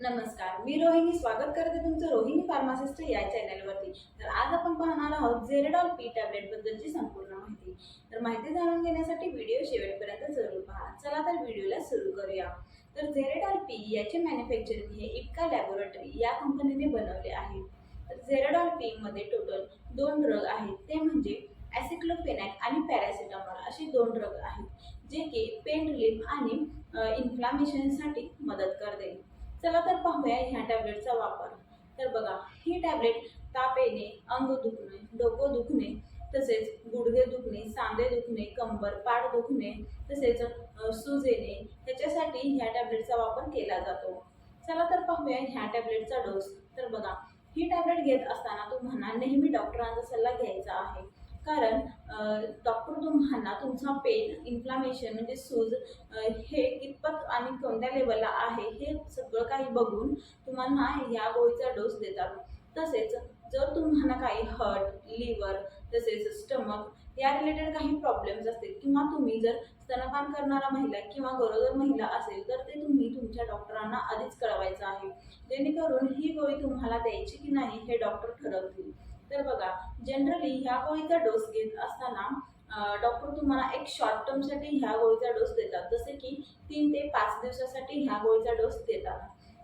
नमस्कार मी रोहिणी. स्वागत करते तुमचं रोहिणी फार्मासिस्ट या चॅनलवरती. तर आज आपण पाहणार आहोत झेरेडॉल पी टॅबलेट बद्दलची संपूर्ण माहिती. तर माहिती जाणून घेण्यासाठी व्हिडिओ शेवटपर्यंत जरूर पहा. चला तर व्हिडिओला सुरू करूया. तर झेरेडॉल पी याचे मॅन्युफॅक्चरिंग हे इटका लॅबोरेटरी या कंपनीने बनवले आहे. तर झेरेडॉल पी मध्ये टोटल दोन ड्रग आहेत. ते म्हणजे ॲसिक्लोफेनॅक आणि पॅरासिटामॉल असे दोन ड्रग आहेत जे की पेन रिलीफ आणि इन्फ्लामेशनसाठी मदत करते. चला तर पाहूया ह्या टॅबलेटचा वापर. तर बघा ही टॅबलेट ताप येणे अंग दुखणे डोकं दुखणे तसेच गुडघे दुखणे सांधे दुखणे कंबर पाठ दुखणे तसेच सूज येणे ह्याच्यासाठी ह्या टॅबलेटचा वापर केला जातो. चला तर पाहूया ह्या टॅबलेटचा डोस. तर बघा ही टॅबलेट घेत असताना तुम्हाला नेहमी डॉक्टरांचा सल्ला घ्यायचा आहे. कारण डॉक्टर तुम्हाला तुमचा पेन इन्फ्लामेशन म्हणजे सूज हे कितपत आणि कोणत्या लेवलला आहे हे सगळं काही बघून तुम्हाला या गोळीचा डोस देतात. तसेच जर तुम्हाला काही हर्ट लिव्हर तसेच स्टमक या रिलेटेड काही प्रॉब्लेम्स असतील किंवा तुम्ही जर स्तनपान करणारा महिला किंवा गरोदर महिला असेल तर ते तुम्ही तुमच्या डॉक्टरांना आधीच कळवायचं आहे. जेणेकरून ही गोळी तुम्हाला द्यायची की नाही हे डॉक्टर ठरवतील. तर बघा जनरली ह्या गोळीचा डोस घेत असताना डॉक्टर तुम्हाला एक शॉर्ट टर्मसाठी ह्या गोळीचा डोस देतात. जसे की तीन ते पाच दिवसासाठी ह्या गोळीचा डोस देतात.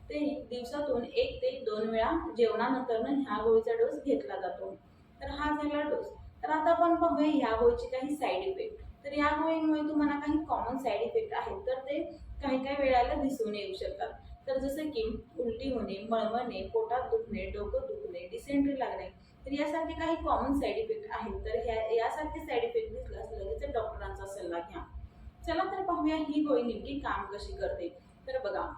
ते दिवसातून एक ते दोन वेळा जेवणानंतरनं ह्या गोळीचा डोस घेतला जातो. तर हा झाला डोस तर आता आपण पाहूया ह्या गोळीचे काही साईड इफेक्ट तर या गोळीमुळे तुम्हाला काही कॉमन साईड इफेक्ट आहेत तर ते काही काही वेळाला दिसून येऊ शकतात. तर जसं की उलटी होणे मळमळणे पोटात दुखणे डोकं दुखणे डिसेंट्री लागणे तर यासारखे काही कॉमन साईड इफेक्ट आहेत. तर ह्या यासारखे साईड इफेक्ट दिसल्यास लगेच डॉक्टरांचा सल्ला घ्या. चला तर पाहूया ही गोळी नेमकी काम कशी करते. तर बघा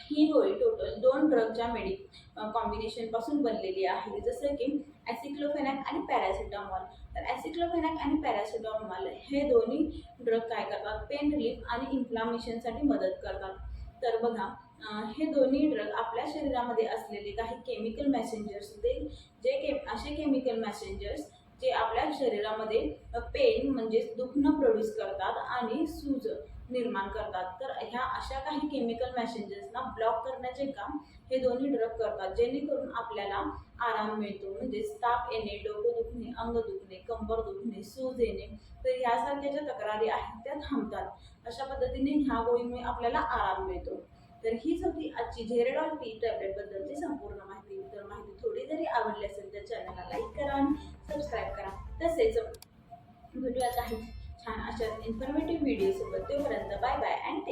ही गोळी टोटल दोन ड्रगच्या मेडि कॉम्बिनेशनपासून बनलेली आहे. जसं की ॲसिक्लोफेनॅक आणि पॅरासिटामॉल तर ॲसिक्लोफेनॅक आणि पॅरासिटामॉल हे दोन्ही ड्रग काय करतात? पेन रिलीफ आणि इन्फ्लामेशनसाठी मदत करतात. तर बघा हे दोन्ही ड्रग आपल्या शरीरामध्ये असलेले काही केमिकल मॅसेंजर्स ते जे के असे केमिकल मॅसेंजर्स जे आपल्या शरीरामध्ये पेन म्हणजेच दुखणं प्रोड्यूस करतात आणि सूज निर्माण करतात. तर ह्या अशा काही केमिकल मॅसेंजर्सना ब्लॉक करण्याचे काम हे दोन्ही ड्रग करतात जेणेकरून आपल्याला आराम मिळतो. म्हणजेच ताप येणे डोकं दुखणे अंग दुखणे कंबर दुखणे सूज येणे तर ह्यासारख्या ज्या तक्रारी आहेत त्या थांबतात. अशा पद्धतीने ह्या गोळीमुळे आपल्याला आराम मिळतो. तर हीच होती आजची झेरेडॉल पी टॅबलेट बद्दलची संपूर्ण माहिती. जरी आवडले असेल तर चॅनलला लाईक करा आणि सबस्क्राईब करा. तसेच भेटूया काही छान अशा इन्फॉर्मेटिव्ह व्हिडिओसोबत तोपर्यंत बाय बाय अँड